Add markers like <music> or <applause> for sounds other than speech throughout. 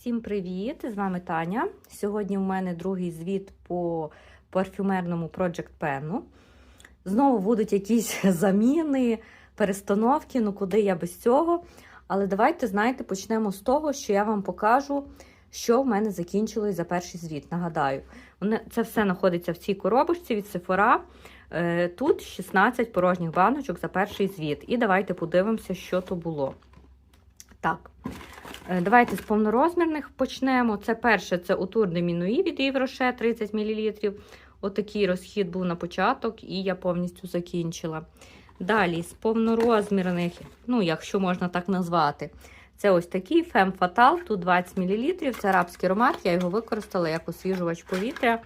Всім привіт! З вами Таня. Сьогодні в мене другий звіт по парфюмерному Project Pen. Знову будуть якісь <laughs> заміни, перестановки, ну куди я без цього. Але давайте, знаєте, почнемо з того, що я вам покажу, що в мене закінчилось за перший звіт. Нагадаю, це все знаходиться в цій коробочці від Sephora. Е, Тут 16 порожніх баночок за перший звіт. І давайте подивимося, що то було. Так. Е, Давайте з повнорозмірних почнемо. Це перше це Утур де Мінуї від Євроше 30 мл. Отакий розхід був на початок, і я повністю закінчила. Далі з повнорозмірних, ну, якщо можна так назвати, це ось такий Femme Fatale, тут 20 мл. Це арабський аромат, я його використала як освіжувач повітря,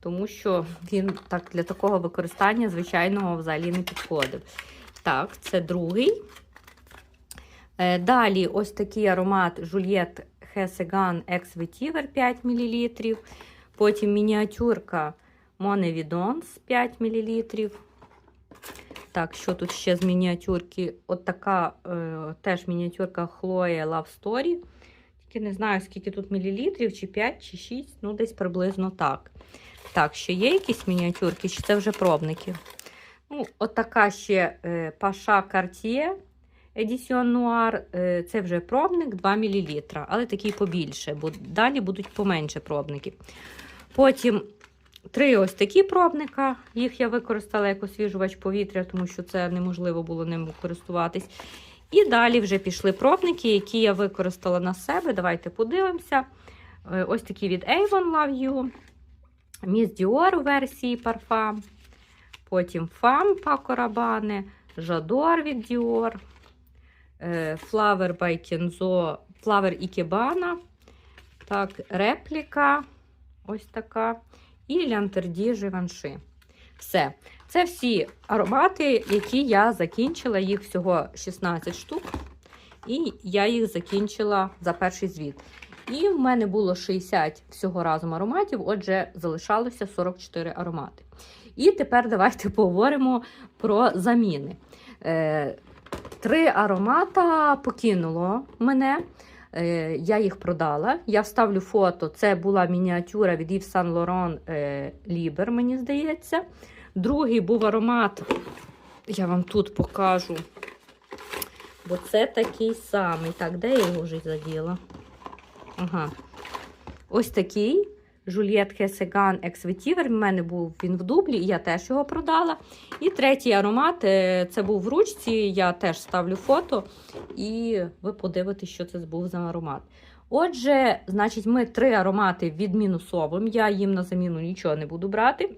тому що він так для такого використання звичайного взагалі не підходив. Так, це другий. Е, Далі ось такий аромат Juliette Хесеган Ex Vetiver 5 мл. Потім мініатюрка Monet Vidance 5 мл. Так, що тут ще з мініатюрки? От така е, теж мініатюрка Chloe Love Story. Тільки не знаю, скільки тут мілілітрів, чи 5, чи 6, ну десь приблизно так. Так, ще є якісь мініатюрки, чи це вже пробники? Ну, от така ще е, Паша Cartier Edition Noir. Е, це вже пробник 2 мл, але такий побільше, бо далі будуть поменше пробники. Потім три ось такі пробника. Їх я використала як освіжувач повітря, тому що це неможливо було ним користуватись. І далі вже пішли пробники, які я використала на себе. Давайте подивимося. Е, Ось такі від Avon Love You. Miss Dior у версії парфам. Потім Paco Rabanne, J'adore від Dior. Е, Flower by Kenzo, Flower Ikebana. Так, репліка. Ось така. І Лянтерді Живанши. Все. Це всі аромати, які я закінчила. Їх всього 16 штук. І я їх закінчила за перший звіт. І в мене було 60 всього разом ароматів, отже, залишалося 44 аромати. І тепер давайте поговоримо про заміни. Три аромата покинуло мене. Е, Я їх продала. Я вставлю фото. Це була мініатюра від Yves Saint Laurent е, Liber, мені здається. Другий був аромат, я вам тут покажу. Бо це такий самий. Так, де я його вже заділа? Ага. Ось такий. Juliette Хесеган Vetiver. В мене був він в дублі, і я теж його продала. І третій аромат е, це був в ручці. Я теж ставлю фото, і ви подивитесь, що це був за аромат. Отже, значить, ми три аромати відмінусовуємо. Я їм на заміну нічого не буду брати.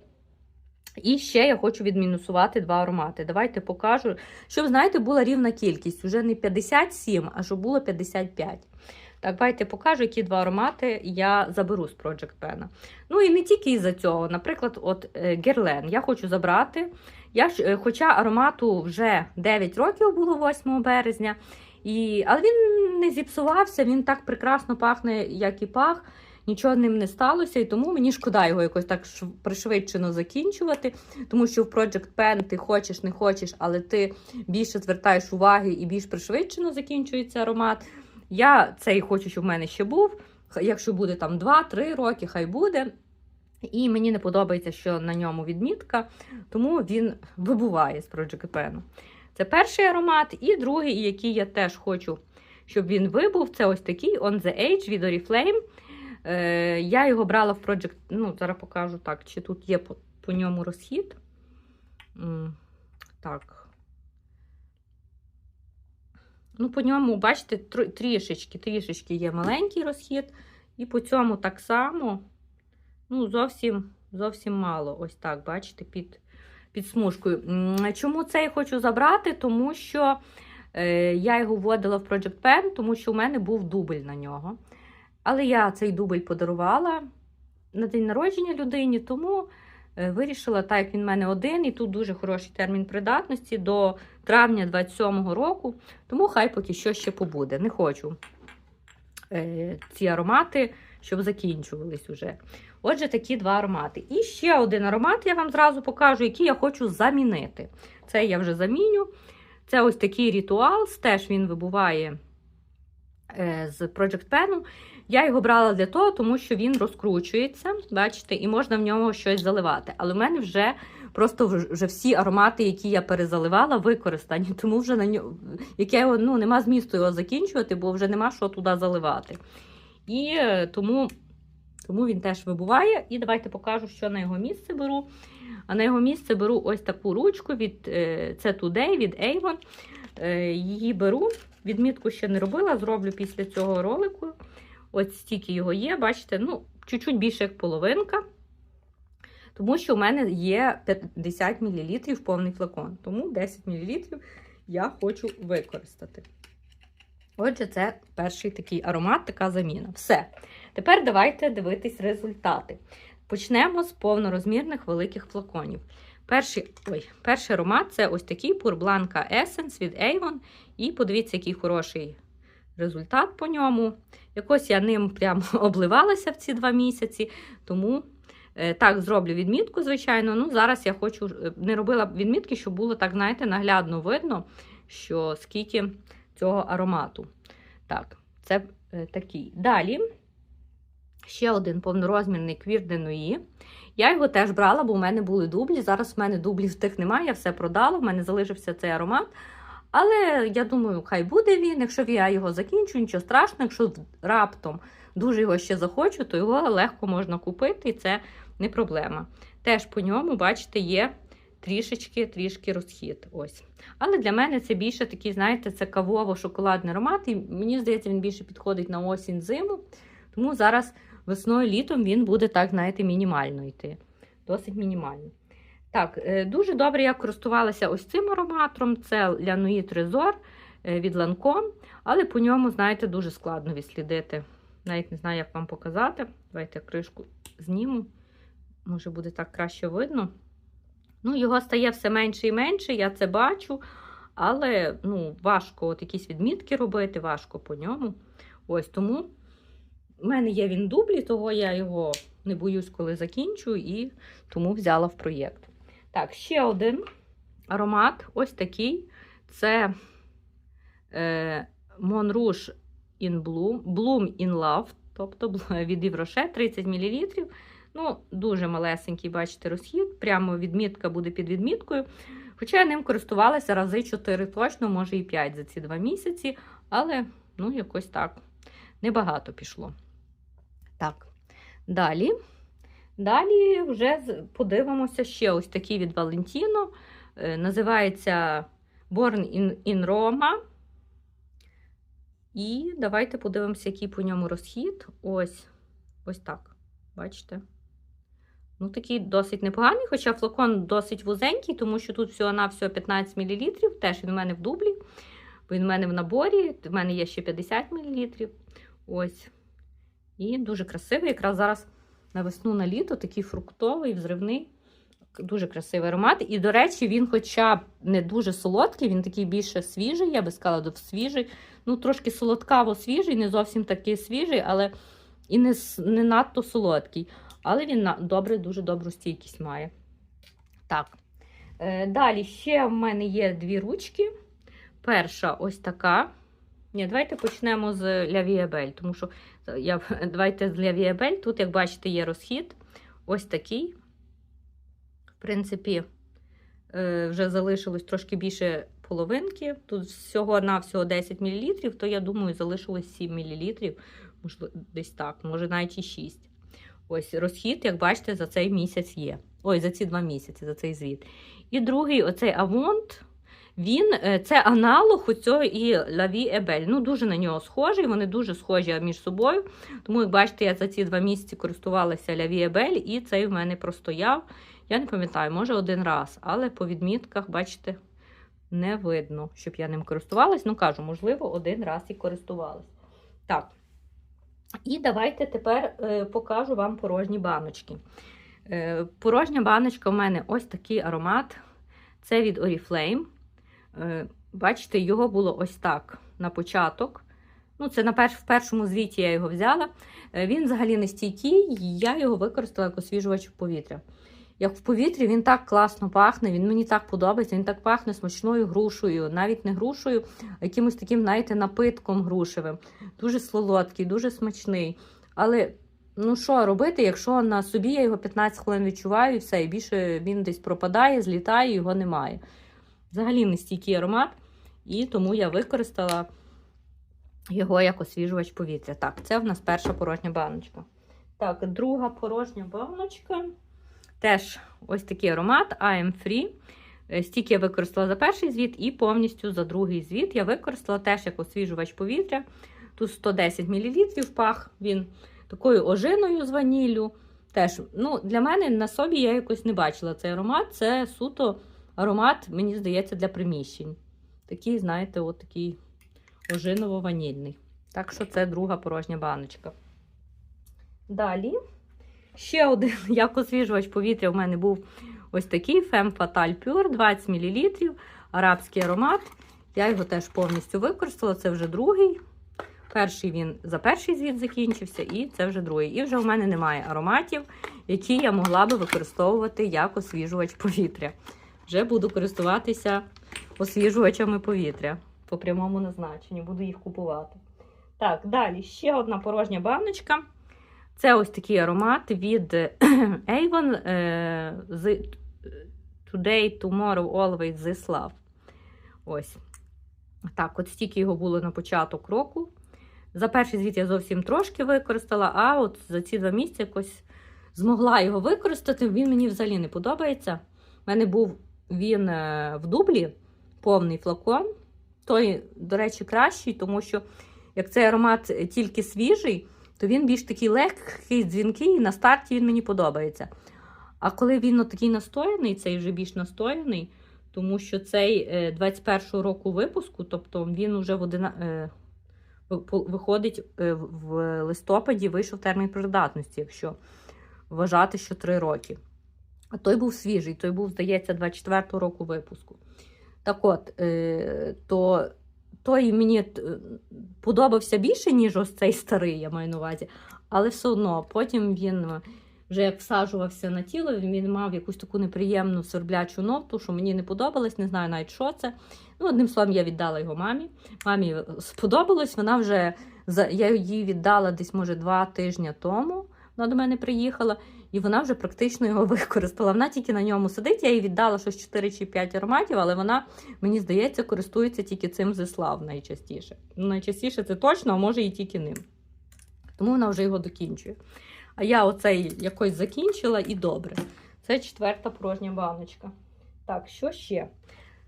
І ще я хочу відмінусувати два аромати. Давайте покажу, щоб, знаєте, була рівна кількість. Уже не 57, а щоб було 55. Так, давайте покажу, які два аромати я заберу з Project Pen. Ну і не тільки із-за цього. Наприклад, от Герлен я хочу забрати. Я, е, хоча аромату вже 9 років було 8 березня, і, але він не зіпсувався, він так прекрасно пахне, як і пах. Нічого ним не сталося, і тому мені шкода його якось так пришвидшено закінчувати. Тому що в Project Pen ти хочеш, не хочеш, але ти більше звертаєш уваги і більш пришвидшено закінчується аромат. Я цей хочу, щоб в мене ще був. Якщо буде там 2-3 роки, хай буде. І мені не подобається, що на ньому відмітка, тому він вибуває з Pen. Це перший аромат, і другий, який я теж хочу, щоб він вибув, це ось такий On the Age від Oriflame. Е, я його брала в Project, ну, зараз покажу так, чи тут є по, по ньому розхід. Так. Ну, по ньому, бачите, трішечки, трішечки є маленький розхід. І по цьому так само, ну, зовсім, зовсім мало. Ось так, бачите, під, під смужкою. Чому це я хочу забрати? Тому що е, я його вводила в Project Pen, тому що у мене був дубль на нього. Але я цей дубль подарувала на день народження людині, тому вирішила, так як він в мене один, і тут дуже хороший термін придатності до травня 27-го року, тому хай поки що ще побуде. Не хочу е, ці аромати, щоб закінчувались уже. Отже, такі два аромати. І ще один аромат я вам зразу покажу, який я хочу замінити. Це я вже заміню. Це ось такий ритуал, теж він вибуває е, з Project Pen. Я його брала для того, тому що він розкручується, бачите, і можна в нього щось заливати. Але в мене вже просто вже всі аромати, які я перезаливала, використані. Тому вже на нього, як ну, нема змісту його закінчувати, бо вже нема що туди заливати. І е, тому, тому він теж вибуває. І давайте покажу, що на його місце беру. А на його місце беру ось таку ручку від е, це Today від Avon. Е, Її беру. Відмітку ще не робила, зроблю після цього ролику. Ось стільки його є, бачите, ну, чуть-чуть більше як половинка. Тому що в мене є 50 мл повний флакон. Тому 10 мл я хочу використати. Отже, це перший такий аромат, така заміна. Все. Тепер давайте дивитись результати. Почнемо з повнорозмірних великих флаконів. Перший ой, перший аромат це ось такий Blanca Essence від Avon. І подивіться, який хороший результат по ньому. Якось я ним прям <laughs> обливалася в ці два місяці, тому е, так зроблю відмітку, звичайно. Ну, Зараз я хочу е, не робила відмітки, щоб було так, знаєте, наглядно видно, що скільки цього аромату. Так, це е, такий. Далі ще один повнорозмірний квір де Нуї. Я його теж брала, бо в мене були дублі. Зараз в мене дублів тих немає, я все продала, в мене залишився цей аромат. Але я думаю, хай буде він. Якщо я його закінчу, нічого страшного. Якщо раптом дуже його ще захочу, то його легко можна купити, і це не проблема. Теж по ньому, бачите, є трішечки трішки розхід. Ось. Але для мене це більше такий, знаєте, це кавово-шоколадний аромат. І мені здається, він більше підходить на осінь зиму. Тому зараз весною літом він буде так, знаєте, мінімально йти. Досить мінімально. Так, е, дуже добре я користувалася ось цим ароматором. Це Лянуї Трезор від Lancome, але по ньому, знаєте, дуже складно відслідити. Навіть не знаю, як вам показати. Давайте я кришку зніму. Може, буде так краще видно. Ну, Його стає все менше і менше, я це бачу. Але ну, важко от якісь відмітки робити, важко по ньому. Ось тому в мене є він дублі, того я його не боюсь, коли закінчу, і тому взяла в проєкт. Так, ще один аромат ось такий. Це е, Mon Rouge in Bloom, Bloom in Love, тобто <laughs> від Євроше 30 мл. Ну, Дуже малесенький, бачите, розхід. Прямо відмітка буде під відміткою. Хоча я ним користувалася рази 4 точно, може і 5 за ці 2 місяці, але ну, якось так небагато пішло. Так, далі. Далі вже подивимося ще ось такий від Valentino. Називається Born in, in Roma. І давайте подивимося, який по ньому розхід. Ось ось так. Бачите? Ну, такий досить непоганий, хоча флакон досить вузенький, тому що тут всього на всього 15 мл. Теж він у мене в дублі. Він в мене в наборі, в мене є ще 50 мл. Ось. І дуже красивий. Якраз зараз на весну на літо такий фруктовий, взривний, дуже красивий аромат. І, до речі, він, хоча не дуже солодкий, він такий більше свіжий, я би сказала, свіжий. Ну, трошки солодкаво свіжий, не зовсім такий свіжий, але і не, не надто солодкий. Але він добре, дуже добру стійкість має. Так. Е, далі ще в мене є дві ручки. Перша ось така. Ні, Давайте почнемо з Belle, тому що я, <laughs> давайте з Belle. Тут, як бачите, є розхід. Ось такий. В принципі, е, вже залишилось трошки більше половинки. Тут всього-навсього 10 мл, то я думаю, залишилось 7 мл, можливо, десь так, може навіть і 6. Ось розхід, як бачите, за цей місяць є. Ой, за ці два місяці, за цей звіт. І другий, оцей Авонт, він це аналог цього і Лаві Ебель. Ну, дуже на нього схожий, вони дуже схожі між собою. Тому, як бачите, я за ці два місяці користувалася Лаві Ебель, і цей в мене простояв. Я не пам'ятаю, може один раз, але по відмітках, бачите, не видно, щоб я ним користувалась. Ну, кажу, можливо, один раз і користувалась. Так. І давайте тепер е, покажу вам порожні баночки. Е, порожня баночка у мене ось такий аромат. Це від Oriflame. Е, бачите, його було ось так на початок. Ну, це на перш, в першому звіті я його взяла. Він взагалі не стійкий, я його використала як освіжувач повітря. як в повітрі, він так класно пахне, він мені так подобається, він так пахне смачною грушею, навіть не грушею, а якимось таким, знаєте, напитком грушевим. Дуже солодкий, дуже смачний. Але ну що робити, якщо на собі я його 15 хвилин відчуваю і все, і більше він десь пропадає, злітає, його немає. Взагалі не стійкий аромат, і тому я використала його як освіжувач повітря. Так, це в нас перша порожня баночка. Так, друга порожня баночка. Теж ось такий аромат I am Free. Е, Стільки я використала за перший звіт і повністю за другий звіт. Я використала теж як освіжувач повітря. Тут 110 мл пах, він такою ожиною з ваніллю. Теж, ну, Для мене на собі я якось не бачила цей аромат. Це суто аромат, мені здається, для приміщень. Такий, знаєте, от такий ожиново-ванільний. Так що це друга порожня баночка. Далі, ще один <laughs> як освіжувач повітря у мене був ось такий Femme Fatale Pure 20 мл, арабський аромат. Я його теж повністю використала, це вже другий. Перший він за перший звіт закінчився, і це вже другий. І вже в мене немає ароматів, які я могла би використовувати як освіжувач повітря. Вже буду користуватися освіжувачами повітря по прямому назначенню, буду їх купувати. Так, далі ще одна порожня баночка. Це ось такий аромат від <clears throat> Avon е, з Today, Tomorrow, Always This Love. Ось. Так, от стільки його було на початок року. За перший звіт я зовсім трошки використала, а от за ці два місяці якось змогла його використати. Він мені взагалі не подобається. У мене був він е, в дублі, повний флакон. Той, до речі, кращий, тому що як цей аромат тільки свіжий, то він більш такий легкий, дзвінкий, і на старті він мені подобається. А коли він такий настояний, цей вже більш настояний, тому що цей 21-го року випуску, тобто він вже в одина... е, виходить е, в листопаді, вийшов термін придатності, якщо вважати, що 3 роки. А той був свіжий, той був, здається, 24-го року випуску. Так от, е, то той мені е, подобався більше, ніж ось цей старий, я маю на увазі. Але все одно, потім він вже як всаджувався на тіло, він мав якусь таку неприємну сверблячу ноту, що мені не подобалось, не знаю навіть, що це. Ну, одним словом, я віддала його мамі. Мамі сподобалось, вона вже я їй віддала десь, може, два тижні тому. Вона до мене приїхала, і вона вже практично його <laughs> використала. Вона тільки на ньому сидить. Я їй віддала щось 4 чи 5 ароматів, але вона, мені здається, користується тільки цим зислав найчастіше. Ну, найчастіше це точно, а може і тільки ним. Тому вона вже його докінчує. А я оцей якось закінчила і добре. Це четверта порожня баночка. Так, що ще?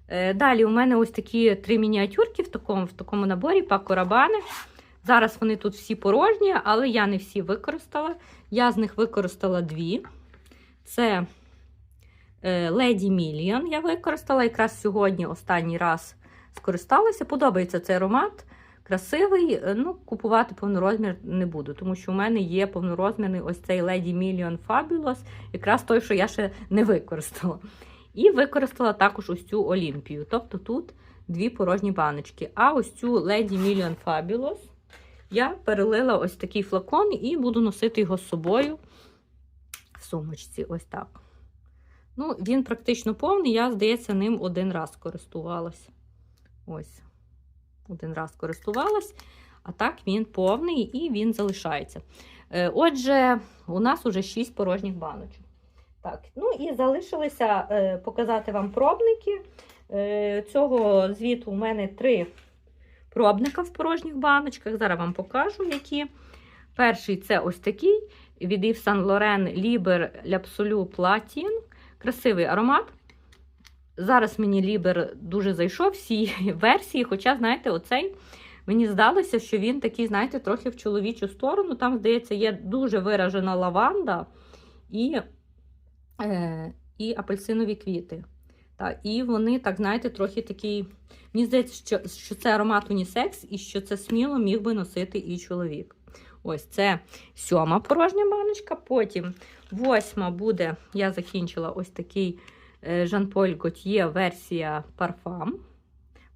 Е, Далі у мене ось такі три мініатюрки в такому, в такому наборі Пако Рабани. Зараз вони тут всі порожні, але я не всі використала. Я з них використала дві. Це Lady Million я використала. Якраз сьогодні останній раз скористалася. Подобається цей аромат. Красивий. Е, Ну, купувати повнорозмір не буду, тому що у мене є повнорозмірний ось цей Lady Million Fabulous, якраз той, що я ще не використала. І використала також ось цю Олімпію. Тобто тут дві порожні баночки. А ось цю Lady Million Fabulous я перелила ось такий флакон і буду носити його з собою в сумочці. Ось так. Ну, він практично повний, я, здається, ним один раз користувалась. Ось. Один раз користувалась, а так він повний і він залишається. Е, Отже, у нас уже 6 порожніх баночок. Так, ну і залишилося е, показати вам пробники. Е, цього звіту у мене три пробника в порожніх баночках. Зараз вам покажу, які. Перший це ось такий від Yves Saint Laurent Liber L'Absolu Platin. Красивий аромат. Зараз мені Лібер дуже зайшов всі <laughs> версії, хоча, знаєте, оцей мені здалося, що він такий, знаєте, трохи в чоловічу сторону. Там, здається, є дуже виражена лаванда і, е, і апельсинові квіти. Так, і вони, так, знаєте, трохи такі. Мені здається, що, що це аромат унісекс і що це сміло міг би носити і чоловік. Ось це сьома порожня баночка. Потім восьма буде, я закінчила ось такий е, Жан-Поль Готьє версія парфам.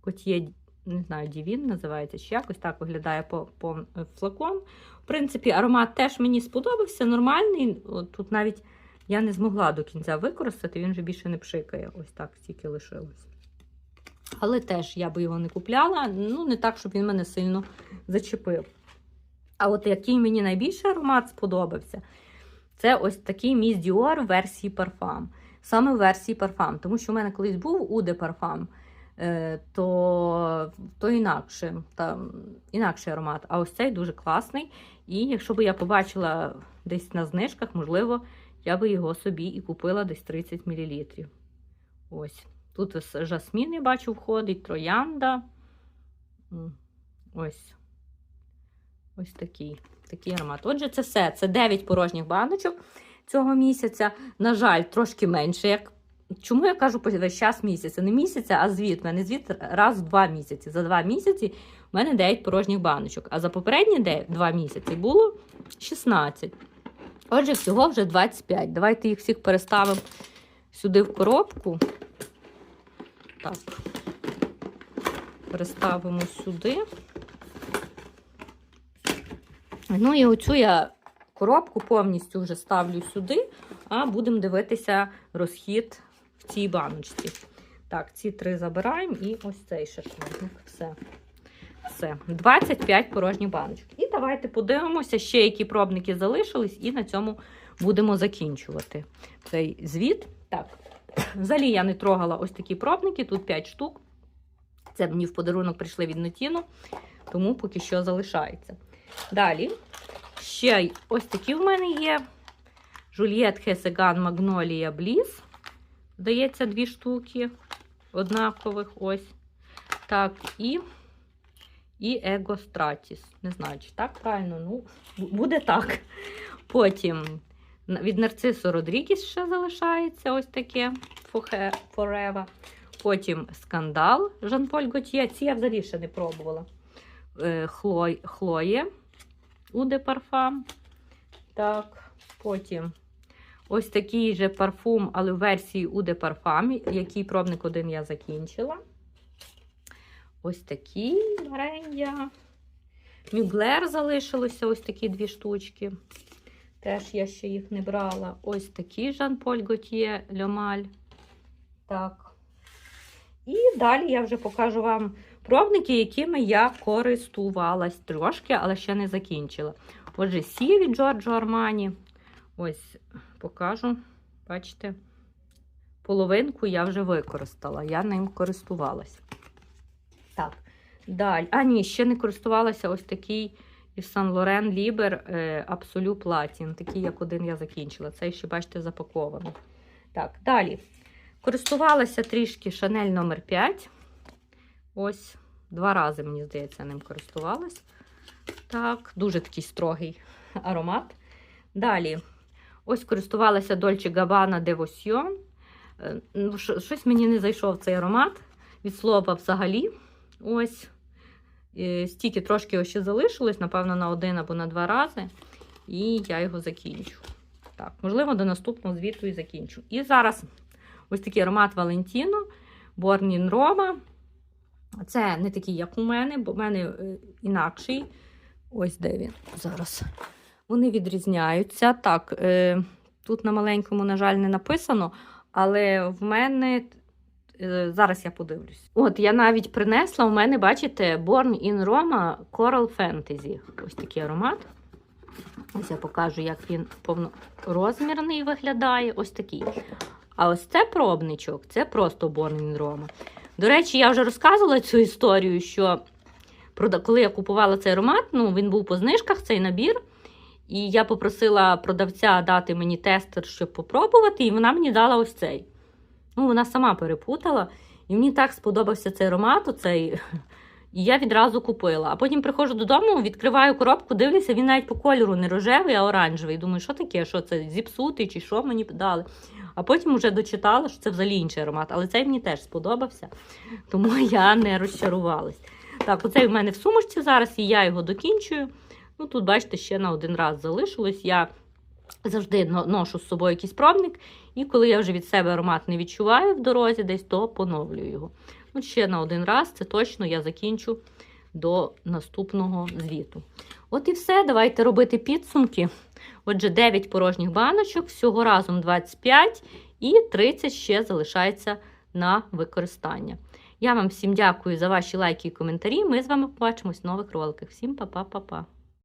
Готьє, не знаю, Дівін називається, чи якось так виглядає по, по е, флакон. В принципі, аромат теж мені сподобався, нормальний. Тут навіть Я не змогла до кінця використати, він вже більше не пшикає. Ось так стільки лишилось. Але теж я би його не купляла, ну не так, щоб він мене сильно зачепив. А от який мені найбільше аромат сподобався, це ось такий Dior в версії парфам. Саме версії парфам. Тому що в мене колись був Уде парфам, е, то, то інакше, там, інакший аромат. А ось цей дуже класний. І якщо б я побачила десь на знижках, можливо, я би його собі і купила десь 30 мл. Ось. Тут жасмін, я бачу, входить, троянда. Ось. Ось такий, такий аромат. Отже, це все. Це 9 порожніх баночок цього місяця. На жаль, трошки менше. Як... Чому я кажу весь час місяця? Не місяця, а звіт. У мене звіт раз в два місяці. За два місяці у мене 9 порожніх баночок. А за попередні 2 місяці було 16. Отже, всього вже 25. Давайте їх всіх переставимо сюди в коробку. Так. Переставимо сюди. Ну і оцю я коробку повністю вже ставлю сюди, а будемо дивитися розхід в цій баночці. Так, ці три забираємо і ось цей шашлик. Все. Все. 25 порожніх баночок. І давайте подивимося, ще які пробники залишились, і на цьому будемо закінчувати цей звіт. Так, взагалі я не трогала ось такі пробники, тут 5 штук. Це мені в подарунок прийшли від Нотіну, тому поки що залишається. Далі, ще ось такі в мене є. Жульєт Хесеган Магнолія Бліс. Здається, дві штуки однакових. Ось. Так, і і Его Стратіс. Не знаю, чи так правильно, ну, буде так. Потім від Нарцису Родрігіс ще залишається ось таке Forever. Потім скандал Жан-Поль Готьє. Ці я взагалі ще не пробувала. Хлой, Хлоє Уде парфам. Так, потім ось такий же парфум, але в версії Уде парфам, який пробник один я закінчила. Ось такий Грендя. Мюглер залишилося ось такі дві штучки. Теж я ще їх не брала. Ось такий Жан-Поль Готьє Льомаль. Так. І далі я вже покажу вам пробники, якими я користувалась трошки, але ще не закінчила. Отже, Сі від Джорджо Армані. Ось покажу. Бачите, половинку я вже використала, я ним користувалась. Так, далі. А, ні, ще не користувалася ось такий із Сан Лорен Лібер Абсолю Платін. Такий, як один я закінчила. Це ще, бачите, запакований. Так, далі. Користувалася трішки Шанель номер 5 Ось, два рази, мені здається, ним користувалась. Так, дуже такий строгий аромат. Далі, ось користувалася Dolce Gabbana Devotion. Ну, Щось мені не зайшов цей аромат. Від слова взагалі. Ось. Стільки трошки ще залишилось, напевно, на один або на два рази. І я його закінчу. Так, можливо, до наступного звіту і закінчу. І зараз ось такий аромат Валентіно, Борнін Рома. Це не такий, як у мене, бо в мене інакший. Ось де він зараз. Вони відрізняються. Так, е, тут на маленькому, на жаль, не написано, але в мене. Зараз я подивлюсь. От, я навіть принесла, у мене, бачите, Born in Roma Coral Fantasy. Ось такий аромат. Ось я покажу, як він повнорозмірний виглядає. Ось такий. А ось це пробничок, це просто Born in Roma. До речі, я вже розказувала цю історію, що коли я купувала цей аромат, ну, він був по знижках, цей набір. І я попросила продавця дати мені тестер, щоб попробувати, і вона мені дала ось цей. Ну, Вона сама перепутала. І мені так сподобався цей аромат. Оцей. І я відразу купила. А потім приходжу додому, відкриваю коробку, дивлюся, він навіть по кольору не рожевий, а оранжевий. Думаю, що таке? Що це зіпсутий чи що мені дали? А потім вже дочитала, що це взагалі інший аромат. Але цей мені теж сподобався, тому <laughs> я не розчарувалась. Так, оцей в мене в сумочці зараз, і я його докінчую. Ну, Тут, бачите, ще на один раз залишилось. Я завжди ношу з собою якийсь пробник, і коли я вже від себе аромат не відчуваю в дорозі, десь, то поновлюю його. Ну, Ще на один раз, це точно я закінчу до наступного звіту. От і все. Давайте робити підсумки. Отже, 9 порожніх баночок, всього разом 25 і 30 ще залишається на використання. Я вам всім дякую за ваші лайки і коментарі. Ми з вами побачимось в нових роликах. Всім па-па-па-па!